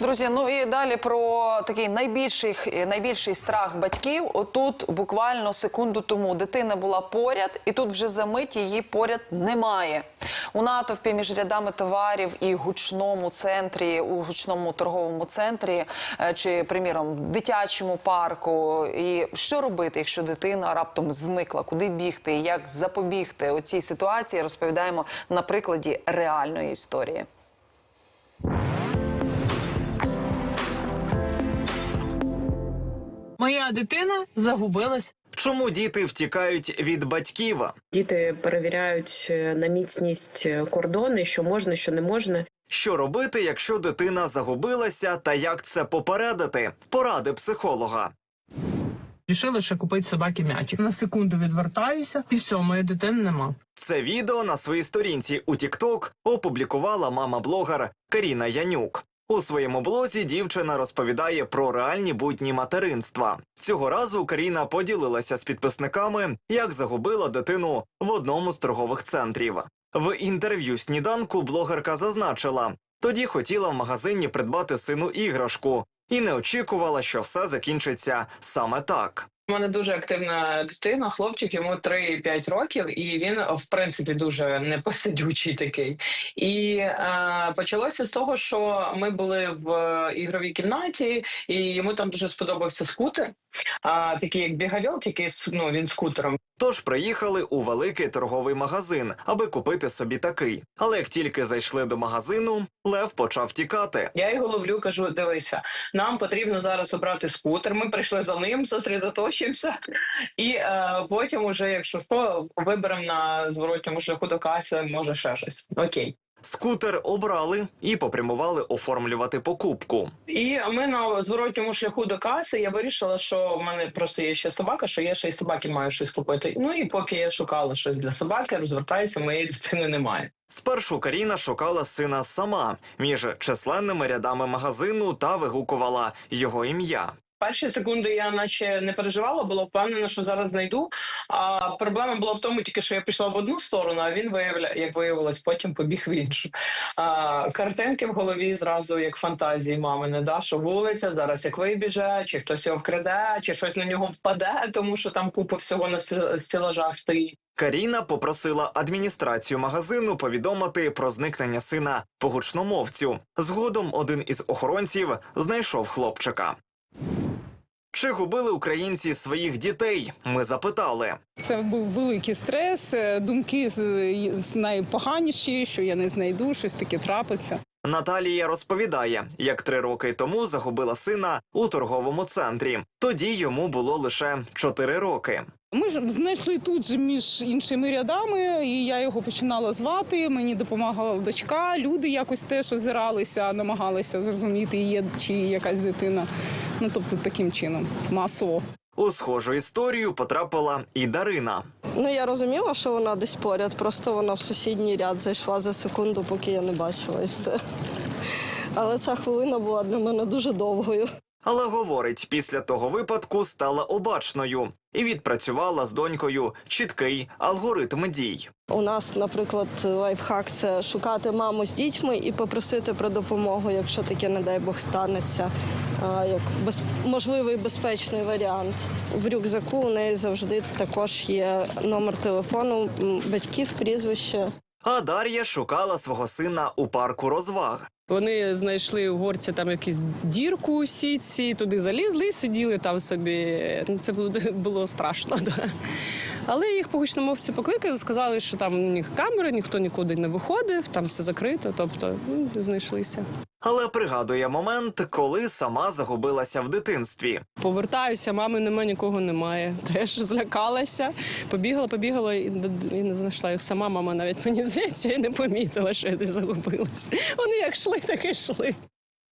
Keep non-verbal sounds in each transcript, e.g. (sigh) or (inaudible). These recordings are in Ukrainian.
Друзі, ну і далі про такий найбільший, найбільший страх батьків. Отут буквально секунду тому дитина була поряд, і тут вже за мить її поряд немає. У натовпі між рядами товарів і гучному центрі, у гучному торговому центрі е, чи, приміром, дитячому парку. І що робити, якщо дитина раптом зникла? Куди бігти? Як запобігти у цій ситуації? Розповідаємо на прикладі реальної історії. Моя дитина загубилась. Чому діти втікають від батьків? Діти перевіряють е, на міцність е, кордони, що можна, що не можна. Що робити, якщо дитина загубилася, та як це попередити? Поради психолога. Рішили ще купити собаки м'ячик. На секунду відвертаюся, і все, моєї дитини нема. Це відео на своїй сторінці у TikTok опублікувала мама-блогер Каріна Янюк. У своєму блозі дівчина розповідає про реальні будні материнства. Цього разу Каріна поділилася з підписниками, як загубила дитину в одному з торгових центрів. В інтерв'ю сніданку блогерка зазначила, тоді хотіла в магазині придбати сину іграшку і не очікувала, що все закінчиться саме так. У мене дуже активна дитина, хлопчик, йому 3-5 років, і він в принципі дуже непосидючий такий. І е, почалося з того, що ми були в е, ігровій кімнаті, і йому там дуже сподобався скутер, а, такий як бігавіл, тільки ну, він скутером. Тож приїхали у великий торговий магазин, аби купити собі такий. Але як тільки зайшли до магазину, Лев почав тікати. Я його ловлю, кажу: дивися, нам потрібно зараз обрати скутер. Ми прийшли за ним, зосередоточимося, і е, потім, уже, якщо що, виберемо на зворотньому шляху до каси, може ще щось. Окей. Скутер обрали і попрямували оформлювати покупку. І ми на зворотньому шляху до каси. Я вирішила, що в мене просто є ще собака, що я ще й собаки маю щось купити. Ну і поки я шукала щось для собаки, розвертаюся, моєї дитини немає. Спершу Каріна шукала сина сама між численними рядами магазину та вигукувала його ім'я. Перші секунди я наче не переживала, була впевнена, що зараз знайду. А проблема була в тому, тільки що я пішла в одну сторону, а він виявля, як виявилось, потім побіг в іншу. А, картинки в голові зразу як фантазії мамини, да, що вулиця зараз як вибіже, чи хтось його вкраде, чи щось на нього впаде, тому що там купа всього на стелажах стоїть. Каріна попросила адміністрацію магазину повідомити про зникнення сина по гучномовцю. Згодом один із охоронців знайшов хлопчика. Чи губили українці своїх дітей? Ми запитали. Це був великий стрес, е, думки з- з найпоганіші, що я не знайду, щось таке трапиться. Наталія розповідає, як три роки тому загубила сина у торговому центрі. Тоді йому було лише чотири роки. Ми ж знайшли тут же між іншими рядами, і я його починала звати. Мені допомагала дочка. Люди якось теж озиралися, намагалися зрозуміти, є чи якась дитина. Ну тобто таким чином, масово. У схожу історію потрапила і Дарина. Ну я розуміла, що вона десь поряд, просто вона в сусідній ряд зайшла за секунду, поки я не бачила, і все. Але ця хвилина була для мене дуже довгою. Але говорить, після того випадку стала обачною і відпрацювала з донькою чіткий алгоритм дій. У нас, наприклад, лайфхак це шукати маму з дітьми і попросити про допомогу, якщо таке, не дай Бог, станеться. Як без... можливий безпечний варіант. В рюкзаку у неї завжди також є номер телефону, батьків, прізвище. А Дар'я шукала свого сина у парку розваг. Вони знайшли у горці там якусь дірку у сітці, туди залізли і сиділи там собі. Ну, це було, (laughs) було страшно. Да. Але їх по гучномовцю покликали, сказали, що там у них камери, ніхто нікуди не виходив, там все закрито, тобто ну, знайшлися. Але пригадує момент, коли сама загубилася в дитинстві. Повертаюся, мами нема, нікого немає. (laughs) Теж злякалася. Побігала, побігала і, не знайшла їх сама. Мама навіть мені здається, і не помітила, що я десь загубилася. (laughs) Вони як йшли, так і йшли.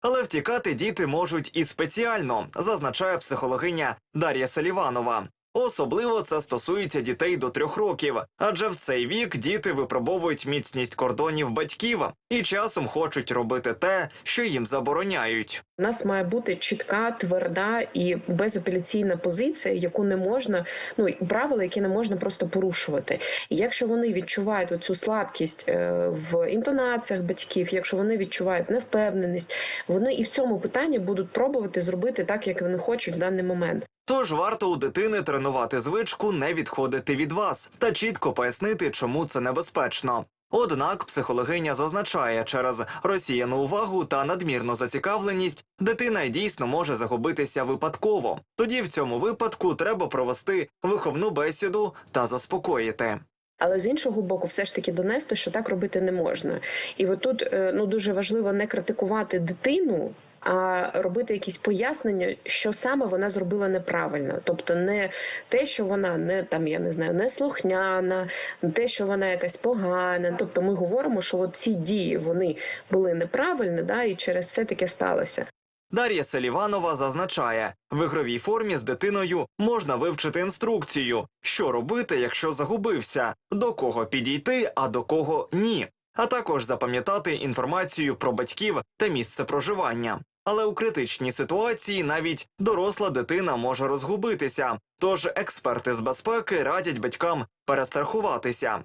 Але втікати діти можуть і спеціально, зазначає психологиня Дар'я Селіванова. Особливо це стосується дітей до трьох років, адже в цей вік діти випробовують міцність кордонів батьків і часом хочуть робити те, що їм забороняють. У нас має бути чітка, тверда і безапеляційна позиція, яку не можна, ну правила, які не можна просто порушувати. І якщо вони відчувають оцю слабкість е, в інтонаціях батьків, якщо вони відчувають невпевненість, вони і в цьому питанні будуть пробувати зробити так, як вони хочуть в даний момент. Тож варто у дитини тренувати звичку не відходити від вас та чітко пояснити, чому це небезпечно. Однак психологиня зазначає, через розсіяну увагу та надмірну зацікавленість дитина й дійсно може загубитися випадково. Тоді в цьому випадку треба провести виховну бесіду та заспокоїти. Але з іншого боку, все ж таки донести, що так робити не можна. І от тут е, ну дуже важливо не критикувати дитину. А робити якісь пояснення, що саме вона зробила неправильно, тобто не те, що вона не там, я не знаю, не слухняна, не те, що вона якась погана. Тобто, ми говоримо, що ці дії вони були неправильні, да, і через це таке сталося. Дар'я Селіванова зазначає, в ігровій формі з дитиною можна вивчити інструкцію, що робити, якщо загубився, до кого підійти, а до кого ні, а також запам'ятати інформацію про батьків та місце проживання. Але у критичній ситуації навіть доросла дитина може розгубитися. Тож експерти з безпеки радять батькам перестрахуватися.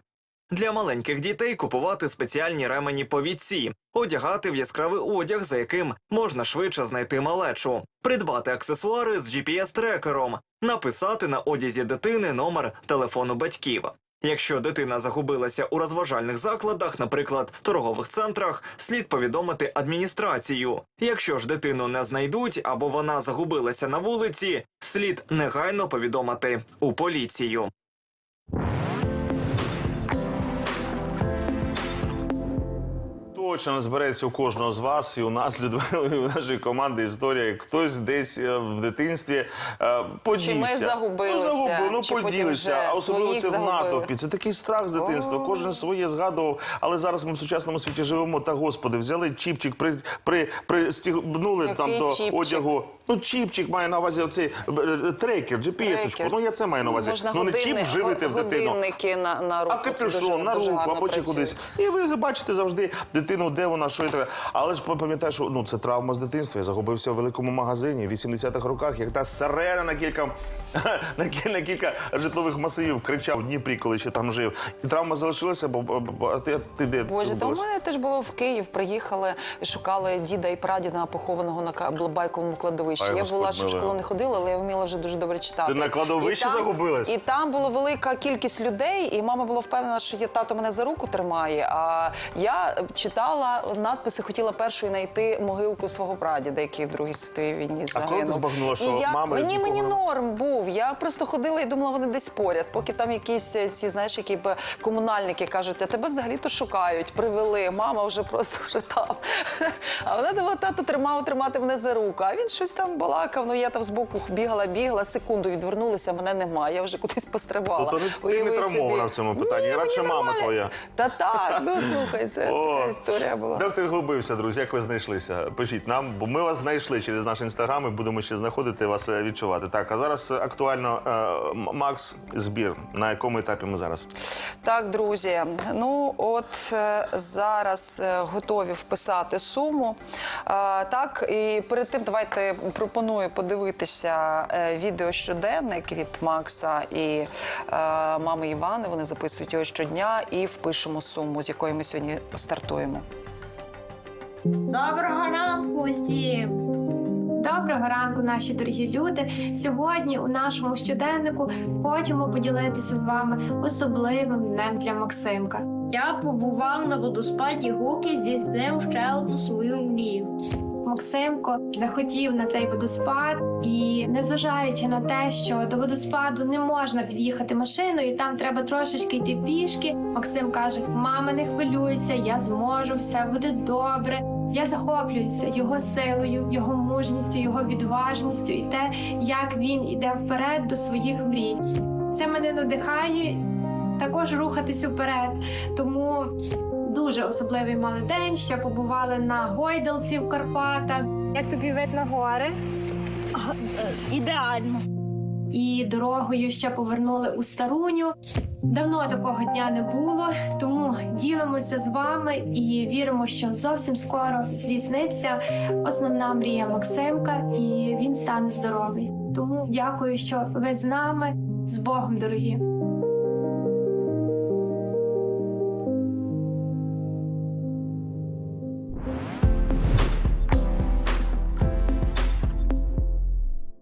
Для маленьких дітей купувати спеціальні ремені повідці, одягати в яскравий одяг, за яким можна швидше знайти малечу, придбати аксесуари з GPS-трекером, написати на одязі дитини номер телефону батьків. Якщо дитина загубилася у розважальних закладах, наприклад, торгових центрах, слід повідомити адміністрацію. Якщо ж дитину не знайдуть або вона загубилася на вулиці, слід негайно повідомити у поліцію. Точно збереться у кожного з вас, і у нас, і у нашої команди історія. як Хтось десь е, в дитинстві е, подівся. Чи ми загубилися, Ну, загубив, ну чи поділися. А особливо це в натовпі. Це такий страх з дитинства. О. Кожен своє згадував. Але зараз ми в сучасному світі живемо. Та господи, взяли чіпчик, при, при, пристігнули Який там до чіпчик? одягу. Ну, чіпчик має на увазі оцей е, трекер, GPS-очку. Ну я це маю на увазі. Можна ну не чіп вживити в дитину. на, на руку. А капюшон на руку, або чи кудись. І ви бачите завжди дитину, де вона, що і так. Але ж пам'ятаєш, ну це травма з дитинства. Я загубився в великому магазині в 80-х роках, як та сирена на кілька (laughs) на, кі- на кілька житлових масивів кричав в Дніпрі, коли ще там жив. І травма залишилася, бо, бо, бо ти, ти де Боже, то у мене теж було в Київ. Приїхали, шукали діда і прадіда похованого на ка- байковому кладовищі. Ай, я була ще в школу не ходила, але я вміла вже дуже добре читати. Ти на кладовищі загубилась? І там була велика кількість людей, і мама була впевнена, що є тато мене за руку тримає. А я читала надписи, хотіла першою знайти могилку свого прадіда, який в Другій світовій війні А коли ти загинув. збагнула, що І я, мама мені нікого мені норм був. Я просто ходила і думала, вони десь поряд. Поки там якісь е, ці, знаєш, які б комунальники кажуть, а тебе взагалі-то шукають, привели. Мама вже просто вже там. А вона думала, тато тримав тримати мене за руку. А він щось там балакав. Ну я там збоку бігала, бігала, секунду відвернулася, мене немає. Я вже кудись пострибала. Тобто ти не Уяви травмована собі. в цьому питанні, Ні, радше мені мама нормально. твоя. Та так, ну слухай, це О, така історія була. Де ти губився, друзі? Як ви знайшлися? Пишіть нам, бо ми вас знайшли через наш інстаграм і будемо ще знаходити вас е, відчувати. Так, а зараз актуально е, Макс збір. На якому етапі ми зараз? Так, друзі, ну от е, зараз е, готові вписати суму. Е, Так, і перед тим давайте пропоную подивитися е, відео щоденник від Макса і е, мами Івани. Вони записують його щодня і впишемо суму, з якої ми сьогодні стартуємо. Доброго ранку усім! Доброго ранку, наші дорогі люди. Сьогодні у нашому щоденнику хочемо поділитися з вами особливим днем для Максимка. Я побував на водоспаді Гуки, здійснив ще одну свою мрію. Максимко захотів на цей водоспад, і незважаючи на те, що до водоспаду не можна під'їхати машиною, там треба трошечки йти пішки. Максим каже: Мама, не хвилюйся, я зможу, все буде добре. Я захоплююся його силою, його мужністю, його відважністю і те, як він іде вперед до своїх мрій. Це мене надихає також рухатись вперед. Тому дуже особливий мали день. Ще побували на гойдалці в Карпатах. Як тобі вид на гори? Ідеально. і дорогою ще повернули у старуню. Давно такого дня не було, тому ділимося з вами і віримо, що зовсім скоро здійсниться основна мрія Максимка, і він стане здоровий. Тому дякую, що ви з нами. З Богом, дорогі!